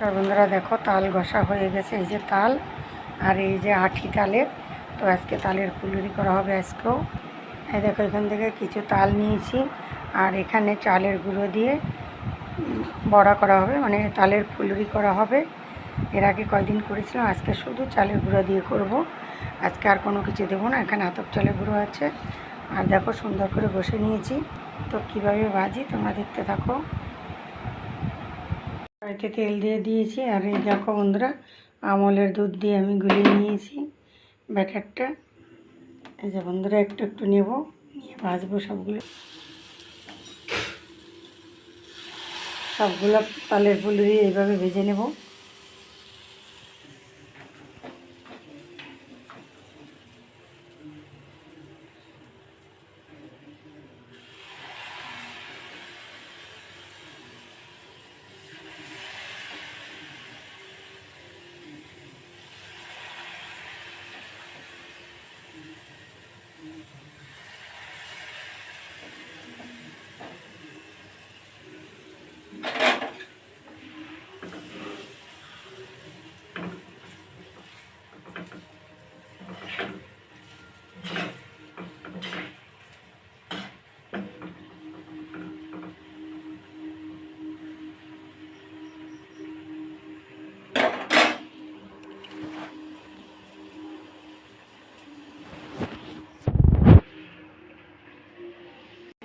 নমস্কার বন্ধুরা দেখো তাল ঘষা হয়ে গেছে, এই যে তাল আর এই যে আঠি তালের। তো আজকে তালের ফুলুরি করা হবে আজকেও। এই দেখো এখান থেকে কিছু তাল নিয়েছি আর এখানে চালের গুঁড়ো দিয়ে বড়া করা হবে মানে তালের ফুলুরি করা হবে। এর আগে কয়দিন করেছিলাম, আজকে শুধু চালের গুঁড়ো দিয়ে করব। আজকে আর কোনো কিছু দেবো না, এখানে আতপ চালের গুঁড়ো আছে। আর দেখো সুন্দর করে বসে নিয়েছি। তো কীভাবে ভাজি তোমরা দেখতে থাকো। কড়াইতে তেল দিয়ে দিয়েছি। আর এই দেখো বন্ধুরা, আমলের দুধ দিয়ে আমি গুলিয়ে নিয়েছি ব্যাটারটা। এই যে বন্ধুরা, একটু একটু নেব, নিয়ে ভাজবো সবগুলো। সবগুলো তালের দিয়ে এইভাবে ভেজে নেব।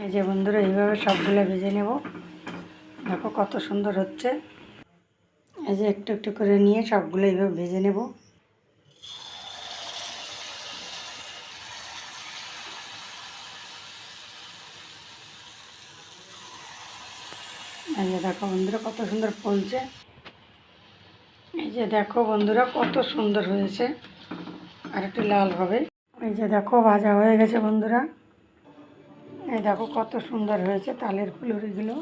এই যে বন্ধুরা, এইভাবে সবগুলো ভেজে নেব। দেখো কত সুন্দর হচ্ছে। এই যে একটু একটু করে নিয়ে সবগুলো এইভাবে ভেজে নেব। এই যে দেখো বন্ধুরা, কত সুন্দর ফুলছে। এই যে দেখো বন্ধুরা, কত সুন্দর হয়েছে। আর একটু লাল হবে। এই যে দেখো, ভাজা হয়ে গেছে বন্ধুরা। এই দেখো কত সুন্দর হয়েছে তালের ফুলুরিগুলো